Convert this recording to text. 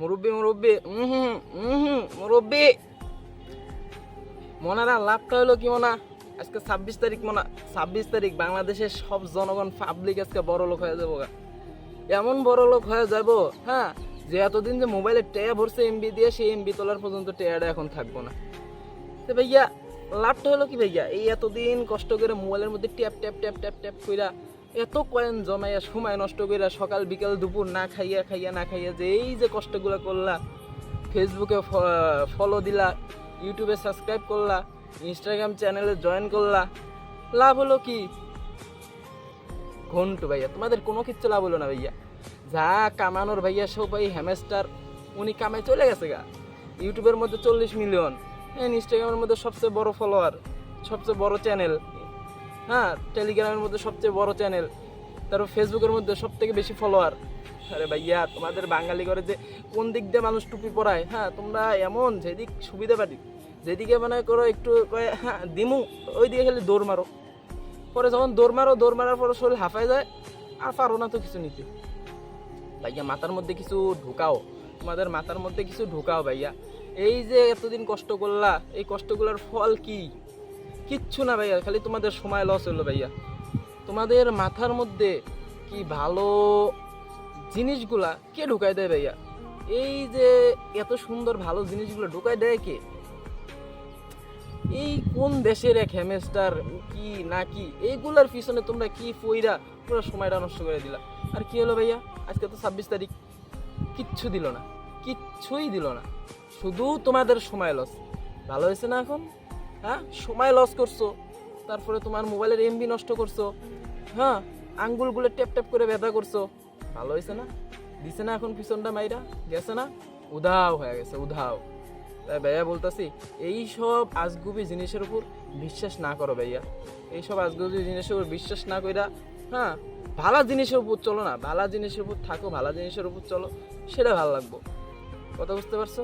মুরব্বি মুরব্বি। হুম হুম মুরব্বি। মনারা, লাভটা হলো কি মনা? আজকে ছাব্বিশ তারিখ মনা। ছাব্বিশ তারিখ বাংলাদেশের সব জনগণ পাবলিক আজকে বড় লোক হয়ে যাব। এমন বড় লোক হয়ে যাব হ্যাঁ যে এতদিন যে মোবাইলে ট্যাব ভরছে এমবি দিয়ে, সেই এমবি তোলার পর্যন্ত ট্যাবটা এখন থাকব না। তো ভাইয়া, লাভটা হলো কি ভাইয়া? এই এতদিন কষ্ট করে মোবাইলের মধ্যে tap tap tap tap tap কইরা এত কয়েন জমাইয়া সময় নষ্ট কইরা সকাল, বিকাল, দুপুর না খাইয়া খাইয়া, না খাইয়া যে এই যে কষ্টগুলো করলা ফেসবুকে ফলো দিলা ইউটিউবে সাবস্ক্রাইব করলা ইনস্টাগ্রাম চ্যানেলে জয়েন করলা, লাভ হলো কি? ঘন্টু ভাইয়া, তোমাদের কোনো কিচ্ছু লাভ হলো না ভাইয়া। যা কামানোর ভাইয়া সব ভাই হ্যামেস্টার উনি কামে চলে গেছে গা। ইউটিউবের মধ্যে চল্লিশ মিলিয়ন ইনস্টাগ্রামের মধ্যে সবচেয়ে বড় ফলোয়ার সবচেয়ে বড় চ্যানেল হ্যাঁ টেলিগ্রামের মধ্যে সবচেয়ে বড় চ্যানেল তারপর ফেসবুকের মধ্যে সব থেকে বেশি ফলোয়ার আরে ভাইয়া, তোমাদের বাঙালি করে যে কোন দিক দিয়ে মানুষ টুপি পরায় হ্যাঁ তোমরা এমন যেদিক সুবিধা পাটি যেদিকে মনে করো একটু কয়ে হ্যাঁ দিমু ওই দিকে খালি দৌড় মারো। পরে যখন দৌড় মারো, দৌড় মারার পরে শরীর হাঁপায় যায়, আর পারো না তো কিছু নিতে। ভাইয়া, মাথার মধ্যে কিছু ঢুকাও, তোমাদের মাথার মধ্যে কিছু ঢুকাও ভাইয়া। এই যে এতদিন কষ্ট করলা, এই কষ্টগুলোর ফল কি? কিচ্ছু না ভাইয়া, খালি তোমাদের সময় লস হলো ভাইয়া। তোমাদের মাথার মধ্যে কি ভালো জিনিসগুলা কে ঢুকাই দেয় ভাইয়া? এই যে এত সুন্দর ভালো জিনিসগুলো ঢুকাই দেয় কে? এই কোন দেশের এক হ্যামেস্টার কি না কি, এইগুলার পিছনে তোমরা কি ফইরা পুরো সময়টা নষ্ট করে দিলা? আর কি হলো ভাইয়া? আজকে তো ছাব্বিশ তারিখ। কিচ্ছু দিল না, কিচ্ছুই দিল না। শুধু তোমাদের সময় লস ভালো হয়েছে না এখন? হ্যাঁ? সময় লস করছ, তারপরে তোমার মোবাইলের এমবি নষ্ট করছ হ্যাঁ? আঙ্গুলগুলো ট্যাপ ট্যাপ করে ব্যথা করছ। ভালো হয়েছে না? দিছে না এখন পিছনটা মাইরা? গেছে না? উধাও হয়ে গেছে, উধাও। তাই ভাইয়া বলতেছি, এই সব আজগুবি জিনিসের উপর বিশ্বাস না করো ভাইয়া। এই সব আজগুবি জিনিসের উপর বিশ্বাস না কইরা হ্যাঁ? ভালো জিনিসের উপর চলো না। ভালো জিনিসের উপর থাকো, ভালো জিনিসের উপর চলো, সেটা ভালো লাগবো। কথা বুঝতে পারছ?